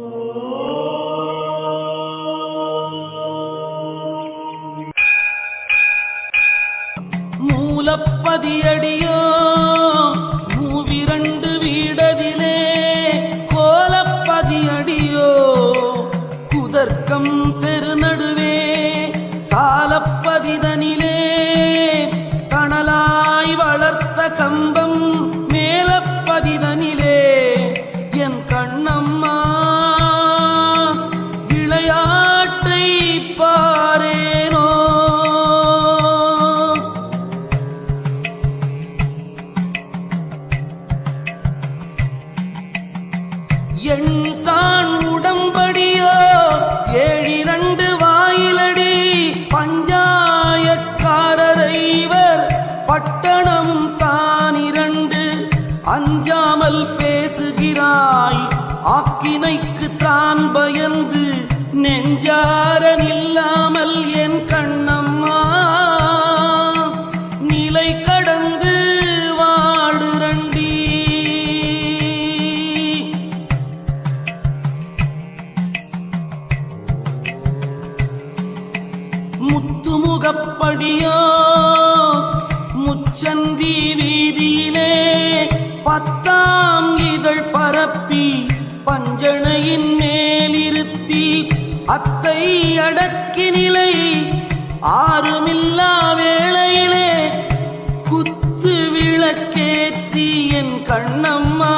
Oh. மதியோ முச்சந்தி வீதியிலே பத்தாம் இதழ் பரப்பி பஞ்சணையின் மேலிருத்தி அத்தை அடக்கி நிலை ஆறுமில்லா வேளையிலே குத்து விளக்கேற்றி என் கண்ணம்மா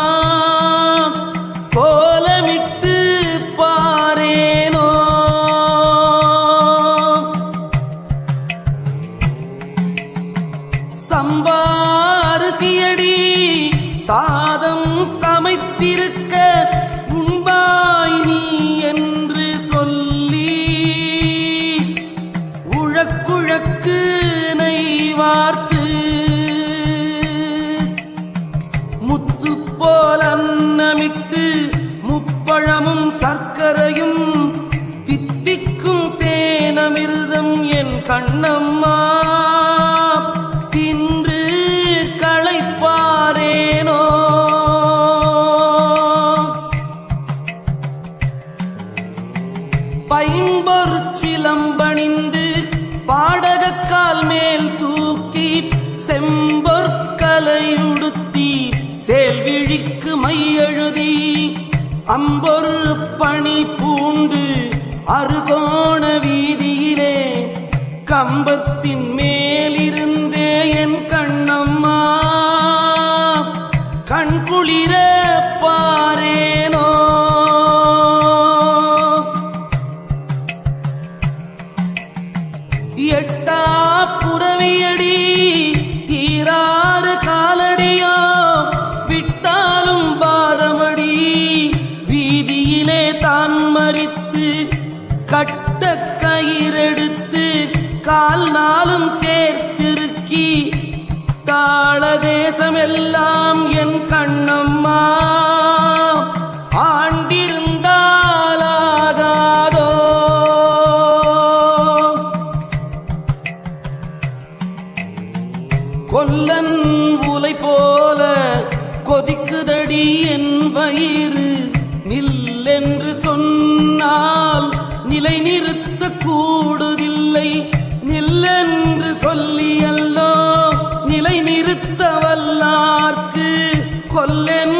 கண்ணம்மா தின்று களைப்பாரேனோ? பைம்பொரு சிலம்பணிந்து பாடகக்கால் மேல் தூக்கி செம்பொற்கலையுடுத்தி சேல்விழிக்கு மையெழுதி அம்பொரு பணி பூண்டு அருகோண கம்பத்தின் மேலிருந்தே என் கண்ணம்மா. கண்குளிர பாரேனோ. எட்டா புறவியடி கொல்லன் உலை போல கொதிக்குதடி என் வயிறு. நில்லென்று சொன்னால் நிலை நிறுத்த கூடுதில்லை. நில்லென்று சொல்லியல்லோ நிலை நிறுத்த வல்லார்க்கு கொல்லென்று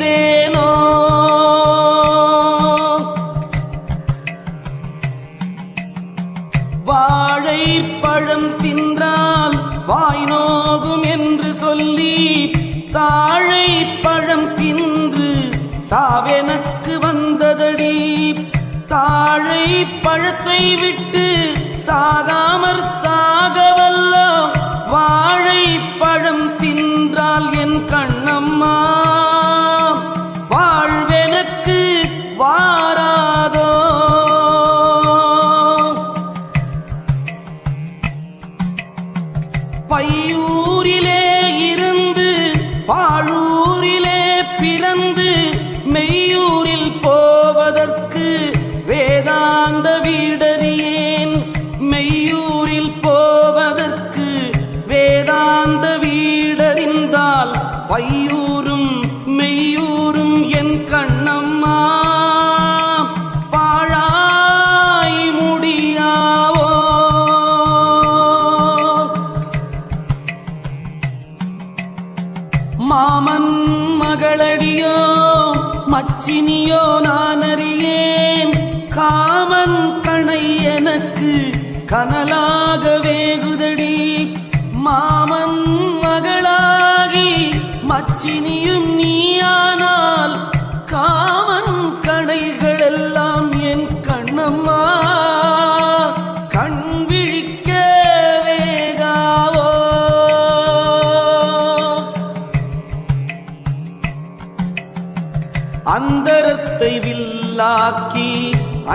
வாய் நோகும் என்று சொல்லி தாழை பழம் தின்று சாவெனக்கு வந்ததடி. தாழை பழத்தை விட்டு சாகாமற் சாகவல்ல வாழை பழம் தின்றால் என் கண்ணம்மா. மச்சினியோ நான் அறியேன் காமன் கணை எனக்கு கனலாக வேகுதடி. மாமன் மகளாகி மச்சினியும் நீயானால்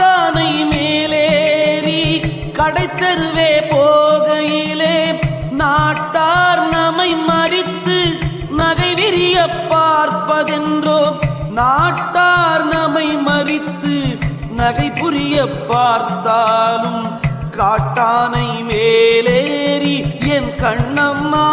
காட்டானை மேலேறி கடைத்தருவே போகையிலே நாட்டார் நம்மை மறித்து நகை விரிய பார்ப்பதென்றோ நாட்டார் நம்மை மறித்து நகை புரிய பார்த்தாலும் காட்டானை மேலேறி என் கண்ணம்மா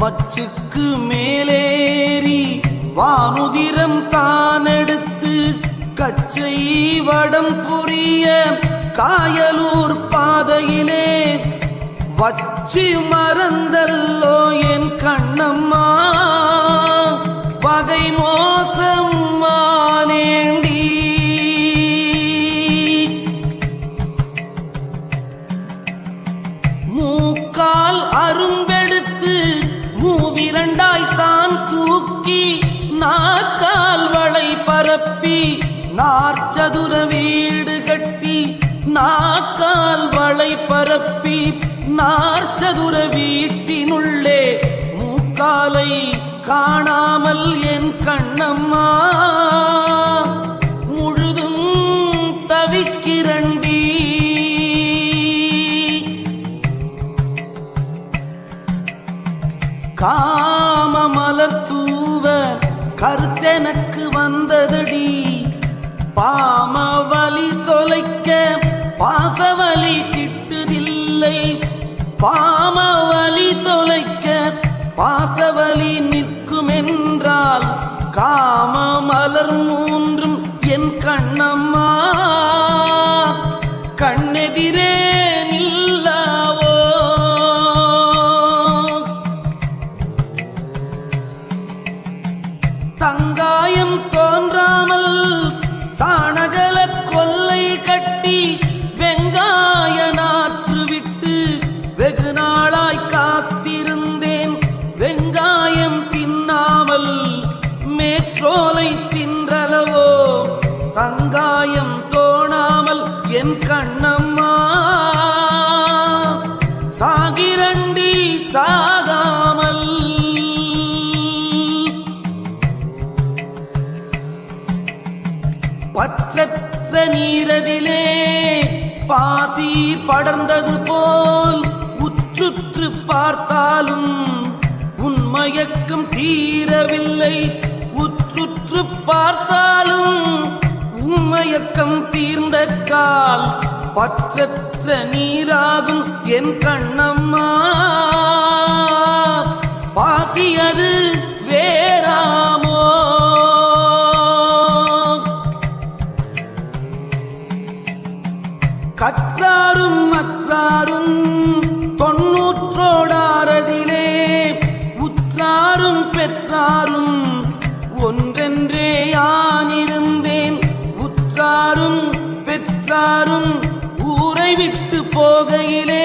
மச்சுக்கு மேலேறி வானுதிரம் தானெடுத்து கச்சை வடம் புரிய காயலூர் பாதையிலே வச்சு மறந்தல்லோ என் கண்ணம்மா. பகை மோசம் நாற்சதுர வீடு கட்டி நாக்கால் வளை பரப்பி நாற்சதுர வீட்டினுள்ளே மூக்காலை காணாமல் என் கண்ணம்மா. தொலைக்க பாசவலி நிற்குமென்றால் காம மலர் மூன்றும் என் கண்ணம்மா. கண்ணெதிரே நில்லாவோ. தங்காயம் தோன்றாமல் சாணகல கொல்லை கட்டி வெங்காயனா என் கண்ணம்மா சாகிரண்டி சாகாமல். பற்றற்ற நீரவிலே பாசி படர்ந்தது போல் உற்றுற்று பார்த்தாலும் உன்மயக்கம் தீரவில்லை. உற்றுற்று பார்த்தாலும் உன்மயக்கம் தீர்ந்த கால் பற்றற்ற நீராகும் என் கண்ணம்மா. பாசியது வேறாமோ? கற்றாரும் மற்றாரும் தொன்னூற்றோடாரதிலே உற்றாரும் பெற்றாரும் ஒன்றென்றே போகையிலே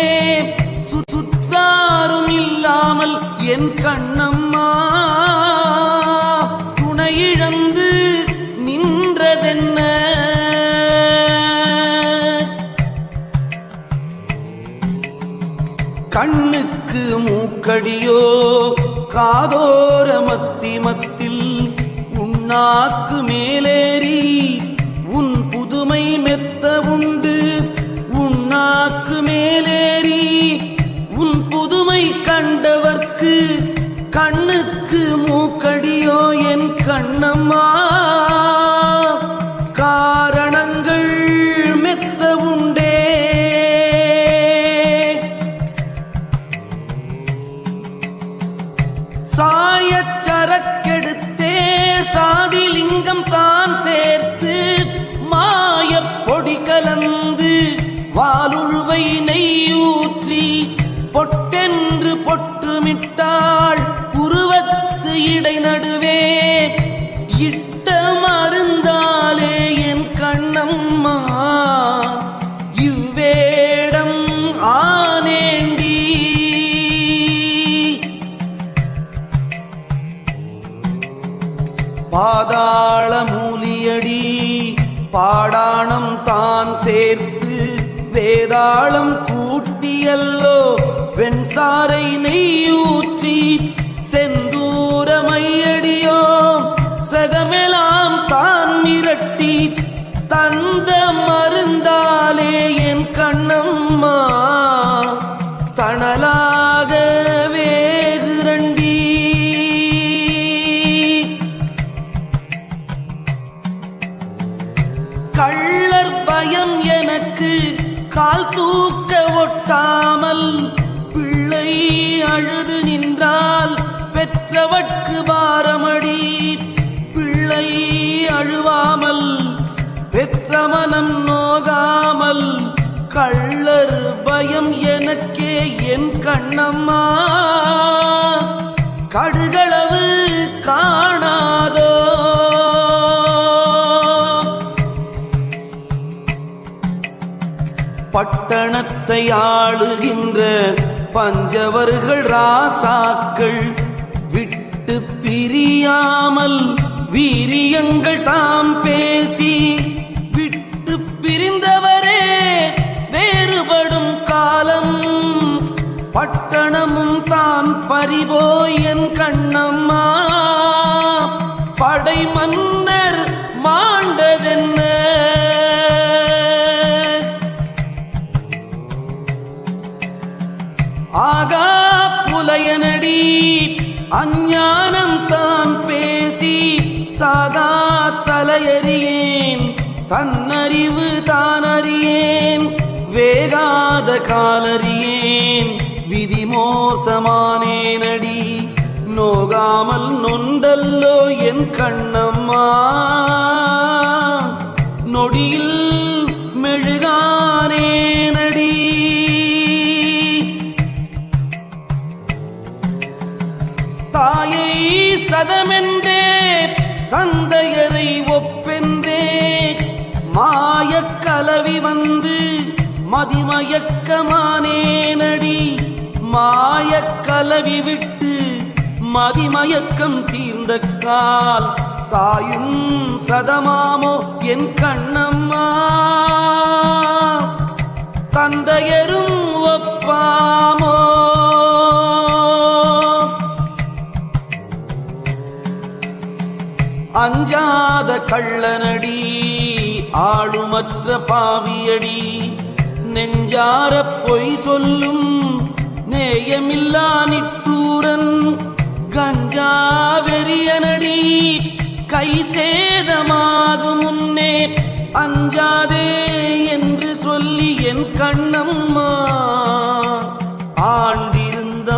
சுத்தாரும் இல்லாமல் என் கண்ணம்மா துணையிழந்து நின்றதென்ன? கண்ணுக்கு மூக்கடியோ காதோர மத்தி மத்தில் உன்னாக்கு வேதாளம் கூட்டியல்லோ வெண்சாரை நெய்யூற்றி பெற்றவட்கு பாரமடி பிள்ளை அழுவாமல் பெற்ற மனம் நோகாமல் கள்ளர் பயம் எனக்கே என் கண்ணம்மா. கடுகளவு காணாதோ? பட்டணத்தை ஆளுகின்ற பஞ்சவர்கள் ராசாக்கள் பிரியாமல் வீரியங்கள் தாம் பேசி விட்டு பிரிந்தவரே வேறுபடும் காலம். பட்டணமும் தான் பறிபோய் என் கண்ணம்மா. காலறியேன். விதி மோசமானேனடி நோகாமல் நொந்தல்லோ என் கண்ணம்மா. நொடியில் மதிமயக்கமானேனடி மாயக் கலவி விட்டு மதிமயக்கம் தீர்ந்த கால். தாயும் சதமாமோ என் கண்ணம்மா. தந்தையரும் ஒப்பாமோ. அஞ்சாத கள்ளனடி ஆளுமற்ற பாவியடி. நெஞ்சார பொய் சொல்லும் நேயமில்லா நிட்டூரன் கஞ்சா வெறியனடி. கை சேதமாகும் முன்னே அஞ்சாதே என்று சொல்லி என் கண்ணம்மா. ஆண்டிருந்தாலாகாதோ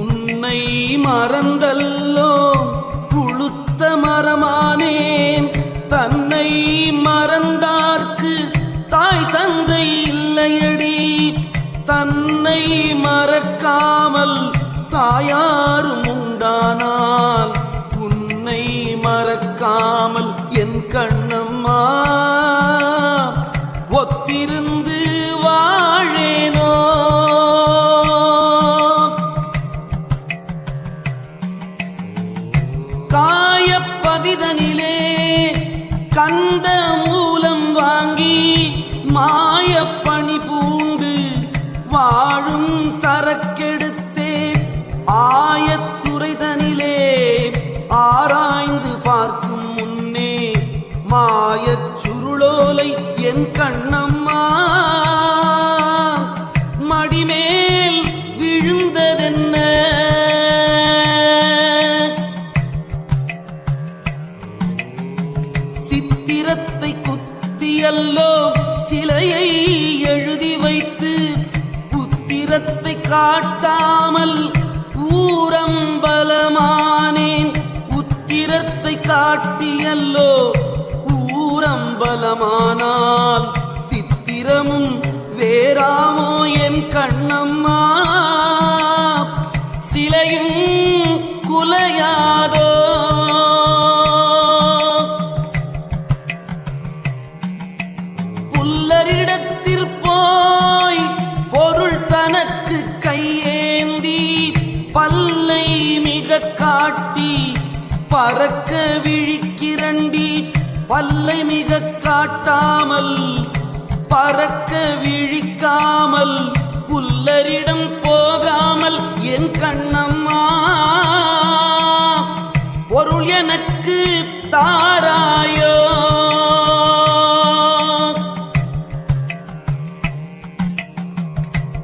உன்னை மறந்தல்லோ. மரமானேன் தன்னை மறந்தார்க்கு தாய் தந்தை இல்லையடி. தன்னை மறக்காமல் தாயா என் கண்ணம்மா மடிமேல் விழுந்ததென்ன? சித்திரத்தை குத்தியல்லோ சிலையை எழுதி வைத்து புத்திரத்தை காட்டாமல் ஊரம்பலமானேன். உத்திரத்தை காட்டியல்லோ ஊரம்பலமானால் சித்திரமும் வேறாமோ என் கண்ணம்மா. சிலையும் குலையாதோ. புல்லரிடத்தில் போய் பொருள் தனக்கு கையேந்தி பல்லை மிக காட்டி பறக்க விழிக்கிறண்டி பல்லை மிக காட்டாமல் பறக்க விழிக்காமல் புல்லரிடம் போகாமல் என் கண்ணம்மா. பொருள் எனக்கு தாராயோ.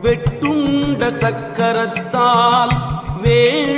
வெட்டுண்ட சக்கரத்தால் வேள்